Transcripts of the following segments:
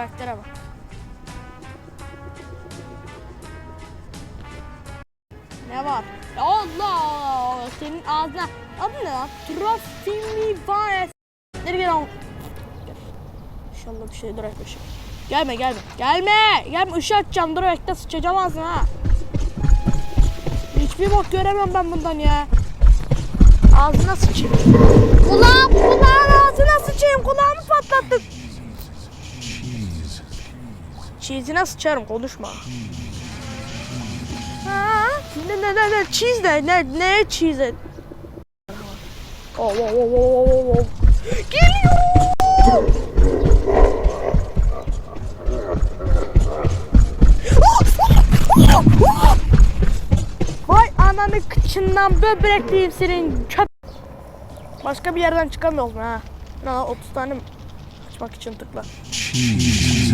karaktere bak. Ne var? Allah! Senin ağzına... Adı ne lan? Trofimivares. Nereye gel lan? İnşallah bir şey dur ışık. Gelme gelme. Gelme! Gelme ışığı açacağım. Dur bekle sıçacağım ağzına ha. Hiçbir bok göremem ben bundan ya. Ağzına sıçayım. Kulağım, kulağın ağzına sıçayım. Kulağımı patlattın. Cheese'ine sıçarım konuşma. Ha? Ne ne ne ne cheese ne ne ne cheese? Oh, oh, oh, oh, oh, oh. Geliyor. Vay ananı kıçından böbrekliyim senin çöp. Başka bir yerden çıkamıyoruz ha? Ne lan 30 tane? Açmak için tıkla.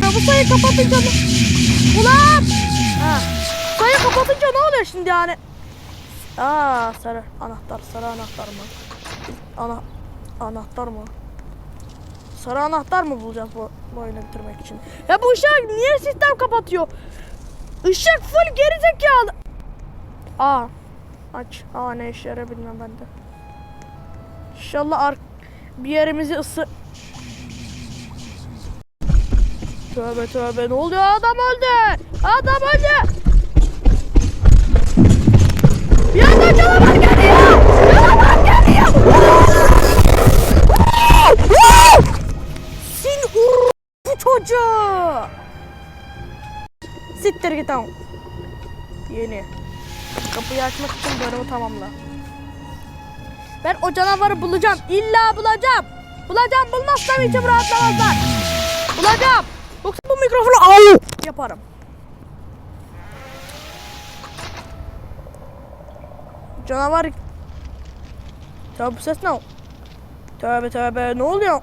Ha bu sayı kapatınca ne? Ulan! Sayı kapatınca ne oluyor şimdi yani? Aa sarı anahtar, sarı anahtar mı? Ana anahtar mı? Sarı anahtar mı bulacağız bu, bu oyunu bitirmek için? Ya bu ışık niye sistem kapatıyor? Işık full geri zekalı. Aa aç. Aa ne işe yarar bilmem ben de. İnşallah bir yerimizi ısı... Tövbe tövbe ne oluyor adam öldü. Adam öldü. Bir anda canavar geliyor. Canavar geliyor. Sin bu çocuğu. Siktir git tamam. Yeni. Kapıyı açmak için bölümü tamamla. Ben o canavarı bulacağım. İlla bulacağım. Bulacağım bulmazsam içim rahatlamazlar. Bulacağım. Yoksa bu mikrofonu al yaparım. Canavar. Tövbe bu ses ne? Tövbe tövbe ne oluyor?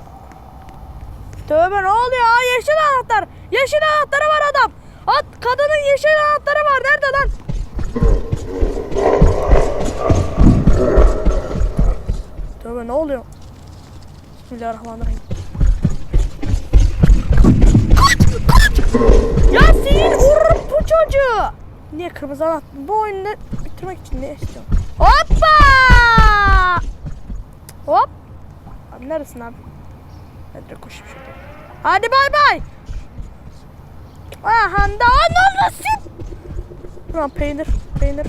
Tövbe ne oluyor? Aa, yeşil anahtar. Yeşil anahtarı var adam. At kadının yeşil anahtarı var. Nerede lan? Tövbe ne oluyor? Bismillahirrahmanirrahim. Ya senin vururum bu çocuğu. Niye kırmızı anahtar? Bu oyunu bitirmek için ne istiyorsun? Hoppa! Hop! Abi neresin abi? Hadi koşayım şurada. Hadi bay bay. Aha da ananasın. Ulan peynir, peynir.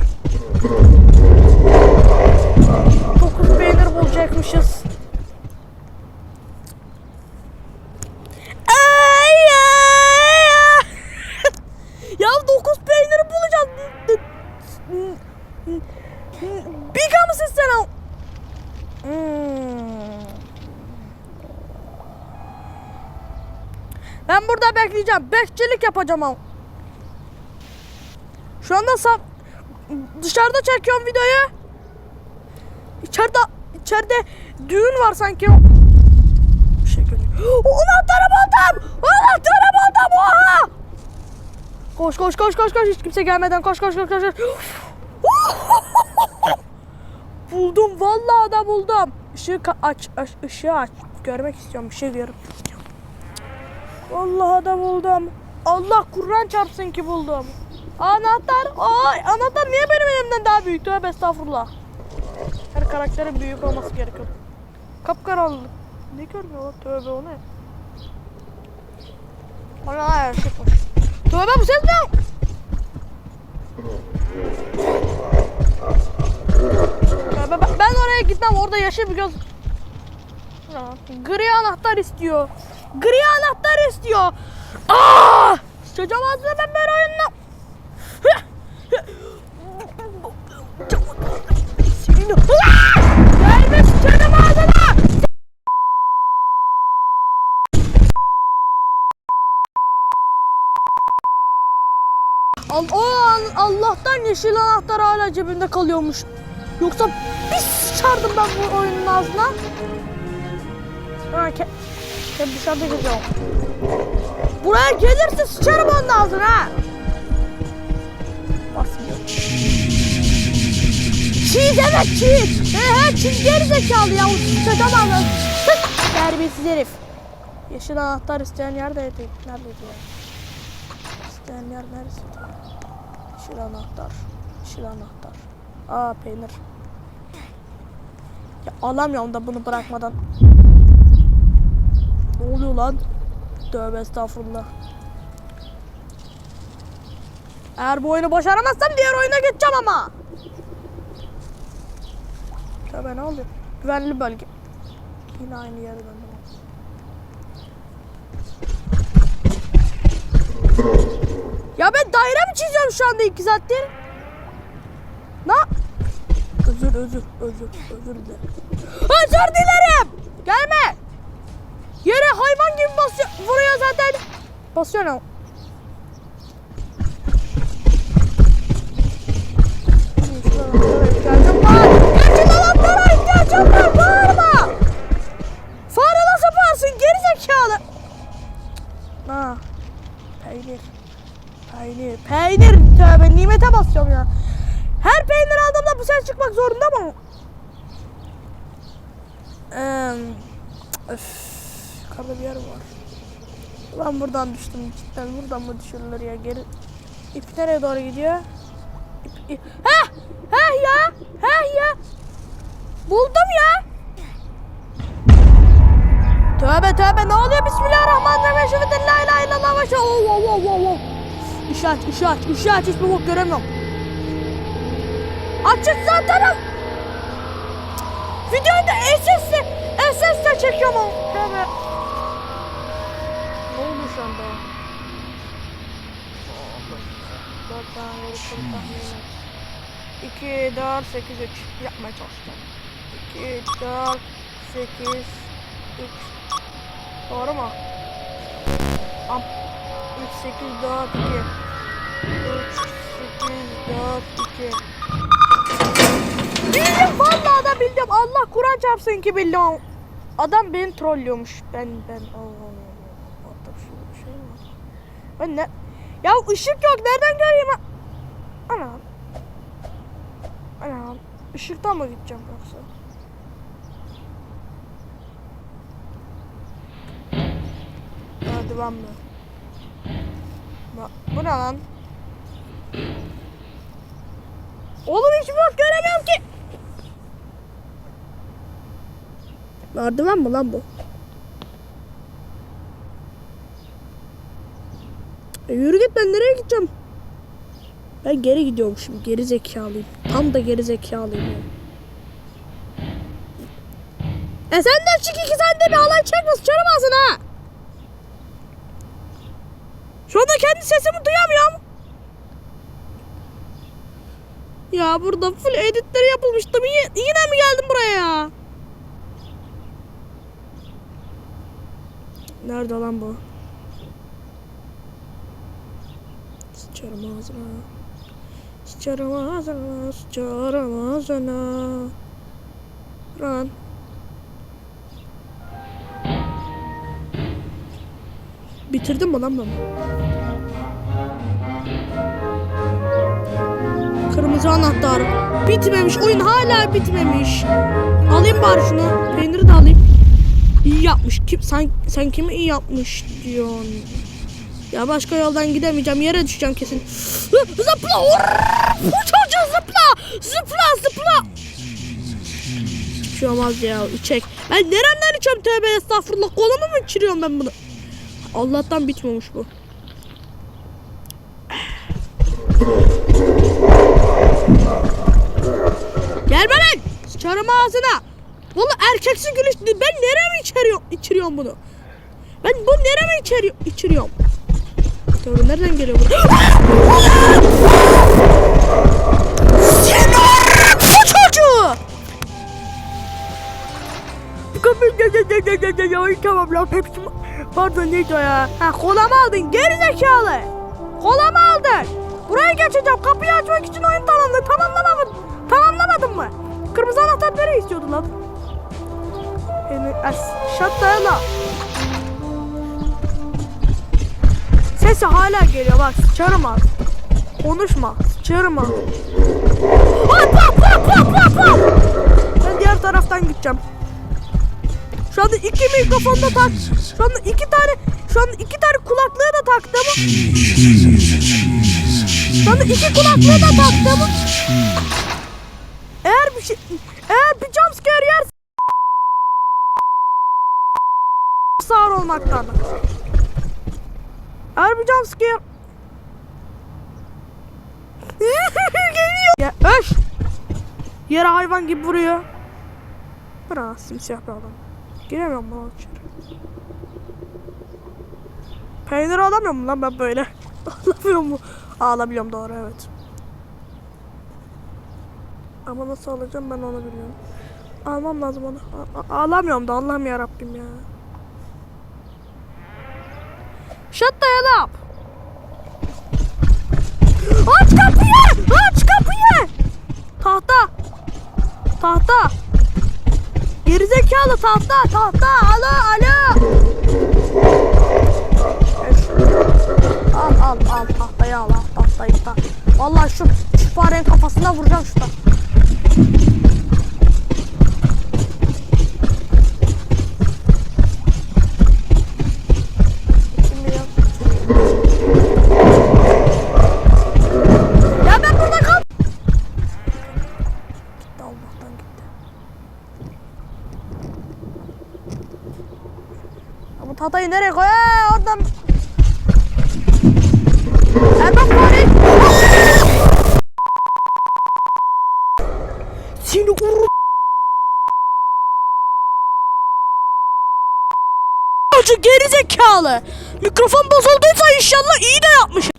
Bekleyeceğim. Bekçilik yapacağım ama. Şu anda sap dışarıda çekiyorum videoyu. İçeride içeride düğün var sanki. Bir şey görüyorum. Anahtarı buldum. Anahtarı buldum. Oha! Koş koş koş koş koş hiç kimse gelmeden koş koş koş koş. buldum vallahi da buldum. Işığı aç, aç ışığı aç. Görmek istiyorum bir şey görmek Vallahi da buldum. Allah Kur'an çarpsın ki buldum. Anahtar. Ay anahtar niye benim elimden daha büyük? Tövbe estağfurullah. Her karakterin büyük olması gerekiyor. Kapkaranlık. Ne görmüyor lan? Tövbe o ne? Ana her şey koş. Tövbe bu ses ne? Tövbe ben, oraya gitmem. Orada yeşil bir göz. Gri anahtar istiyor. Gri anahtar istiyor. Aa! Sıçacağım ağzına ben böyle oyunla. Gelme sıçacağım ağzına. O al- Allah'tan yeşil anahtar hala cebimde kalıyormuş. Yoksa bir sıçardım ben bu oyunun ağzına. Ha, ke dışarıda geziyorum. Buraya gelirse sıçarım onun ağzına. Basmıyor. Çiğ demek çiğ. He he çiğ geri zekalı ya. Sıçacağım ağzına. Terbiyesiz herif. Yeşil anahtar isteyen yerdeydi. Neredeydi ya? İsteyen yer neresiydi? Yeşil anahtar. Yeşil anahtar. Aa peynir. Ya alamıyorum da bunu bırakmadan. Ne oluyor lan? Tövbe estağfurullah. Eğer bu oyunu başaramazsam diğer oyuna geçeceğim ama. Tövbe ne oluyor? Güvenli bölge. Yine aynı yere döndüm. Ya ben daire mi çiziyorum şu anda iki saattir? Na? Özür özür özür özür dilerim. Özür dilerim. Gelme. Yere hayvan gibi basıyor. Vuruyor zaten. Basıyor ama. İhtiyacım var. Gerçek alanlara ihtiyacım var. Bağırma. Fare nasıl bağırsın? Geri zekalı. Peynir. Peynir. Peynir. Tövbe nimete basıyorum ya. Her peynir aldığımda bu ses çıkmak zorunda mı? Eee... Öf. Yukarıda bir yer var. Ben buradan düştüm cidden. Buradan mı düşürülür ya? Geri... İp nereye doğru gidiyor? İp, ip. Heh! Heh ya! Heh ya! Buldum ya! Tövbe tövbe ne oluyor? Bismillahirrahmanirrahim. En la ilahe illallah ve eşhedü- Oh, oh, oh, oh, oh. Işığı aç, ışığı aç, ışığı aç. Hiçbir bok göremiyorum. Açık zaten. Videoyu da SS'le, SS'le çekiyorum. Tövbe. Şu anda? Dört tane vuruşum tahmin et. 2, 4, 8, 3 yapmaya çalışacağım. 2, 4, 8, 3 Doğru mu? Am 3, 8, 4, 2 3, 8, 4, 2 Bildim vallahi da bildim. Allah Kur'an çarpsın ki bildim. Adam beni trollüyormuş. Ben ben Allah Allah. Orada şurada bir şey mi var? Ben ne? Ya ışık yok. Nereden göreyim? Anam. Anam. Işıktan mı gideceğim yoksa? Merdiven mi? Ba- Bu ne lan? Oğlum hiç bak göremiyorum ki. Merdiven mi lan bu? E yürü git ben nereye gideceğim? Ben geri gidiyormuşum. Geri zekalıyım. Tam da geri zekalıyım ya. E sen de çık iki sen de bir alay çekme sıçarım ağzına ha. Şu anda kendi sesimi duyamıyorum. Ya burada full editleri yapılmıştı. Yine, yine mi geldim buraya ya? Nerede lan bu? Sıçarım ağzına. Sıçarım ağzına. Sıçarım ağzına. Run. Bitirdim mi lan ben? Kırmızı anahtar. Bitmemiş. Oyun hala bitmemiş. Alayım bari şunu. Peyniri de alayım. İyi yapmış. Kim, sen, sen kimi iyi yapmış diyorsun. Ya başka yoldan gidemeyeceğim. Yere düşeceğim kesin. Zıpla. Çocuğu zıpla. Zıpla zıpla. Şey olmaz ya. İçek. Ben neremden içiyorum tövbe estağfurullah. Kolumu mu içiriyorum ben bunu? Allah'tan bitmemiş bu. Gel lan! Sıçarım ağzına. Vallahi erkeksi gülüş. Ben nereye mi içeriyorum, içiriyorum bunu? Ben bu nereye mi içeriyor, içiriyorum? Tabii nereden geliyor bu? Sinar! Bu çocuğu! Tamam lan hepsi Pardon neydi o ya? Ha kola mı aldın geri zekalı? Kola mı aldın? Buraya geçeceğim kapıyı açmak için oyun tamamladı. Tamamlamadın. Tamamlamadın mı? Kırmızı anahtar nereye istiyordun lan? Yani as şatlarla. Sesi hala geliyor bak sıçarım. Konuşma sıçarım az. Hop hop hop hop hop hop. Ben diğer taraftan gideceğim. Şu anda iki mikrofonu da tak. Şu anda iki tane şu anda iki tane kulaklığı da taktım. Şu anda iki kulaklığı da taktım. Eğer bir şey eğer bir jumpscare yer sağır olmaktan. Jumpscare Geliyor. Ya öş. Yere hayvan gibi vuruyor. Bırak simsiyah bir adam. Giremiyorum lan içeri. Peynir alamıyor mu lan ben böyle? Alamıyor mu? Ağlamıyorum doğru evet. Ama nasıl alacağım ben onu bilmiyorum. Almam lazım onu. A- a- ağlamıyorum da Allah'ım ya Rabbim ya. Shut the hell up. Aç kapıyı! Aç kapıyı! Tahta. Tahta. Gerizekalı tahta, tahta. Alo, alo. Al, al, al. Tahtayı al, al. Tahtayı da. Vallahi şu, şu farenin kafasına vuracağım şurada. Kim Ya bu tahtayı nereye koy? Ee, oradan. Erman fare. Seni vurur. Hoca gerizekalı. Mikrofon bozulduysa inşallah iyi de yapmış.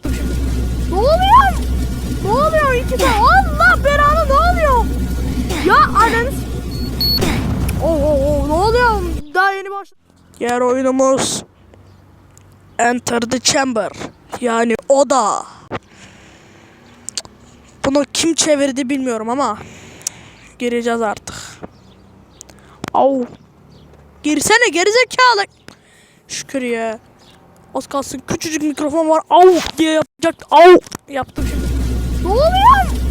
Ne oluyor? Ne oluyor iki de? Allah belanı ne oluyor? Ya ananı s- Oo, oo, oo, ne oluyor? Daha yeni başladı. Diğer oyunumuz Enter the Chamber. Yani oda. Bunu kim çevirdi bilmiyorum ama gireceğiz artık. Au. Girsene gerizekalı. Şükür ya. Az kalsın küçücük mikrofon var. Au diye yapacaktı. Au. Yaptım şimdi. Ne oluyor?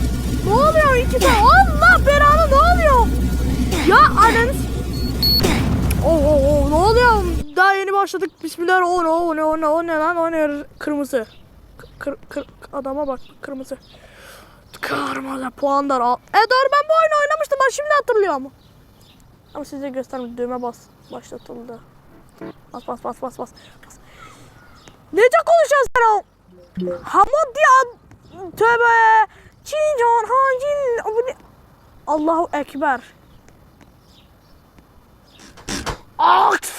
Ne oluyor iki de? Allah belanı ne oluyor? Ya ananı Oo, oo, oo, ne oluyor? Daha yeni başladık. Bismillah. O ne o ne o ne o ne lan o ne kırmızı. Kır, kır, adama bak kırmızı. Kırmızı puanlar al. E doğru ben bu oyunu oynamıştım ben şimdi hatırlıyorum. Ama size göstermedim düğme bas. Başlatıldı. Bas bas bas bas bas. bas. Nece konuşuyorsun sen o? Hamod ya tövbe. Çincan hancin. Allahu Ekber. Aks.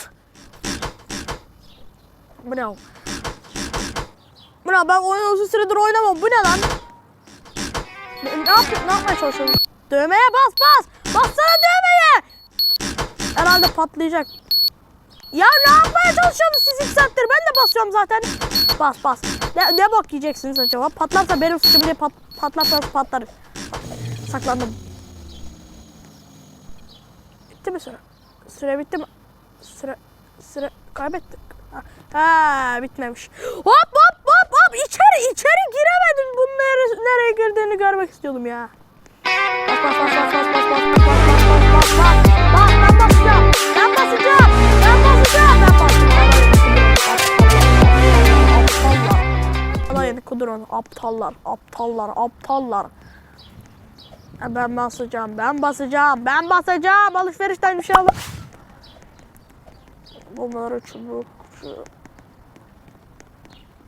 Bu ne? o? Bu ne? Ben oyunu uzun süredir oynamam. Bu ne lan? Ne, ne yapıyorsun? Ne yapmaya çalışıyorsun? Dövmeye bas bas. Bassana dövmeye. Herhalde patlayacak. Ya ne yapmaya çalışıyorsunuz siz iki saattir? Ben de basıyorum zaten. Bas bas. Ne, ne bok yiyeceksiniz acaba? Patlarsa benim suçum diye pat, patlarsanız patlarım. Saklandım. Bitti mi süre? Süre bitti mi? Süre, süre kaybettik. Ha, bitmemiş. Hop hop hop hop içeri içeri giremedim. Bunun nereye, nereye girdiğini görmek istiyordum ya. Bas bas bas bas bas bas bas bas bas bas bas bas ben basacağım. Ben basacağım. Ben basacağım. Ben basacağım. Alayını kudurun. Aptallar, aptallar, aptallar. Ben basacağım, ben basacağım, ben basacağım. Alışverişten bir şey al. Bunları çubuk, şu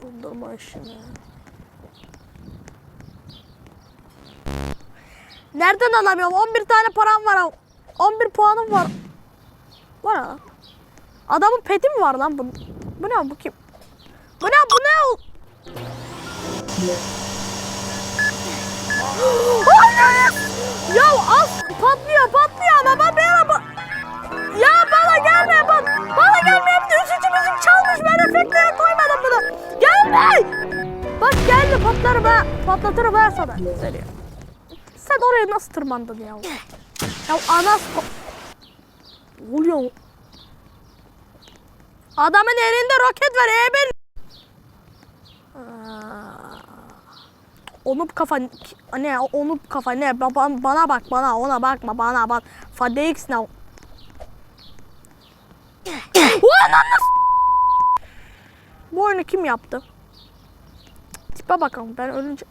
dondurma işini. Nereden alamıyorum? 11 tane param var. 11 puanım var. Ne? lan? Adamın peti mi var lan bu? Bu ne? Bu kim? Bu ne? Bu ne? Ya az patlıyor patlıyor ama ben efektlere koymadım bunu. Gelme! Bak geldi patlar be. Patlatırım ben sana. Seni. Sen oraya nasıl tırmandın ya? Ya anas... Ne oluyor? Adamın elinde roket var e ben. Onu kafa ne onu kafa ne bana, bana bak bana ona bakma bana bak Fadex ne Ananı Bu oyunu kim yaptı? Tipe bakalım ben ölünce.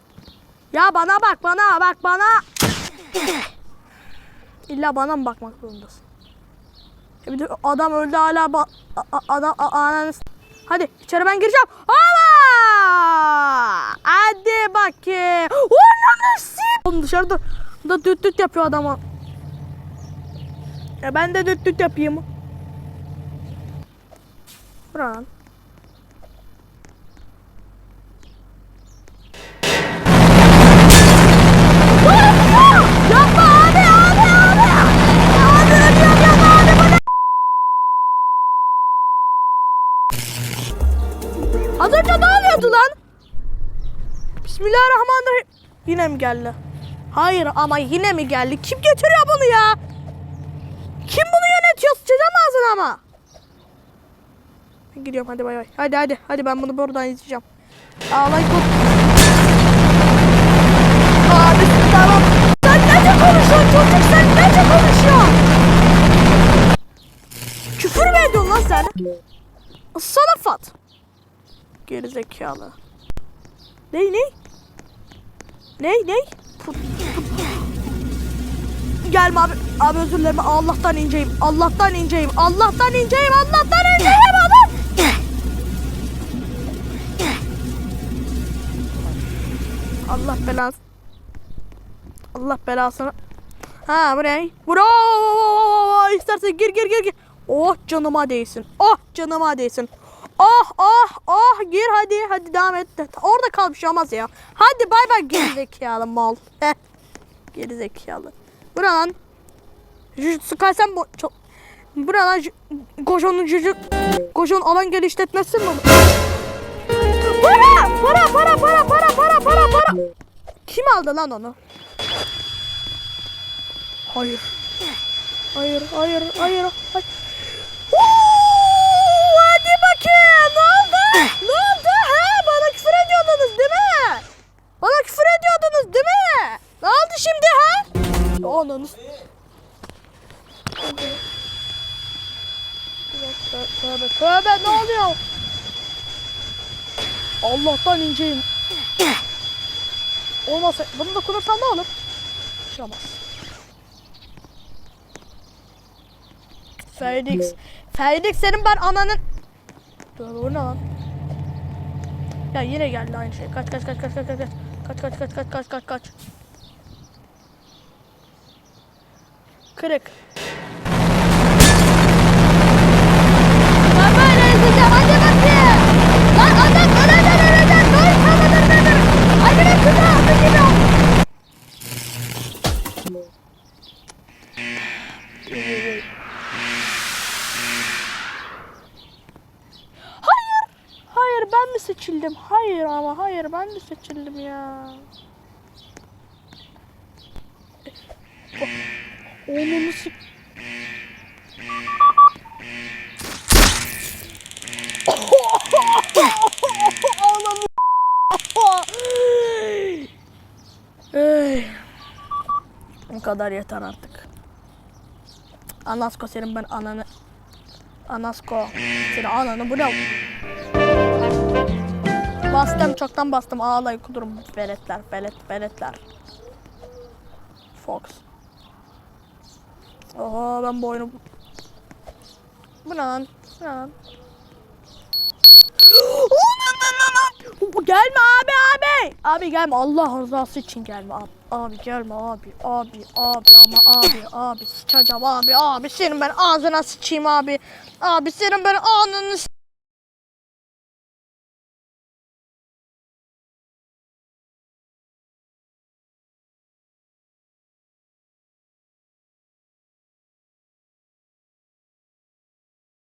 Ya bana bak bana bak bana. İlla bana mı bakmak zorundasın? E bir de adam öldü hala ba- adam a- ananı s- Hadi içeri ben gireceğim. Hala! Hadi bakayım. Ananı s- Oğlum dışarıda da düt düt yapıyor adama. Ya ben de düt düt yapayım. Buran. Yapma abi abi abi. Abi ölüyorum yapma abi bana. Az önce ne oluyordu lan? Bismillahirrahmanirrahim. Yine mi geldi? Hayır ama yine mi geldi? Kim getiriyor bunu ya? Kim bunu yönetiyor? Sıçacağım ağzına ama. Gidiyorum hadi bay bay. Hadi hadi hadi ben bunu buradan izleyeceğim. Ağlay kut. Abi tamam. Sen nece çocuk sen nece konuşuyorsun? Küfür mü ediyorsun lan sen? Sana fat. Geri zekalı. Ney ney? Ney ney? Put, put. Gelme abi. Abi özür dilerim. Allah'tan inceyim. Allah'tan inceyim. Allah'tan inceyim. Allah'tan inceyim abi. Allah belası. Allah belasını. Ha bu ne? Bro! İstersen gir gir gir gir. Oh canıma değsin. Oh canıma değsin. Oh oh oh gir hadi hadi devam et. Orada kal bir şey olmaz ya. Hadi bay bay geri zekalı mal. Geri zekalı. Buran. Jujutsu Kaisen bu çok Buran Gojo'nun Juju Gojo'nun alan geliştirmesi mi? Para para para para para para para. Kim aldı lan onu? Hayır. Hayır, hayır, hayır. hayır. Oo, hadi bakayım. Ne oldu? Ne oldu? Ha? Bana küfür ediyordunuz değil mi? Bana küfür ediyordunuz değil mi? Ne oldu şimdi ha? Ananız. Tövbe tövbe ne oluyor? Allah'tan inceyim. Olmazsa bunu dokunursam ne olur? Bir şey olmaz. Felix. Felix senin ben ananın... Dur bu ne lan? Ya yine geldi aynı şey. Kaç kaç kaç kaç kaç kaç kaç. Kaç kaç kaç kaç kaç kaç kaç. Kırık. Ben böyle izleyeceğim. Hadi bakayım. Lan adam ölecek ölecek. Dur kalmadır nedir? Hadi lan kızı aldı gibi. Hayır. Ben mi seçildim? Hayır ama hayır ben mi seçildim ya? Onu nasıl... O kadar yeter artık. Anasko senin ben ananı... Anasko senin ananı bu ne? Bastım çoktan bastım ağlayı kudurum veletler velet veletler. Fox. Oha ben bu. Bu ne lan? Bu ne lan? gelme abi abi. Abi gelme Allah rızası için gelme abi. Abi gelme abi abi abi ama abi abi sıçacağım abi abi senin ben ağzına sıçayım abi. Abi senin ben anını s-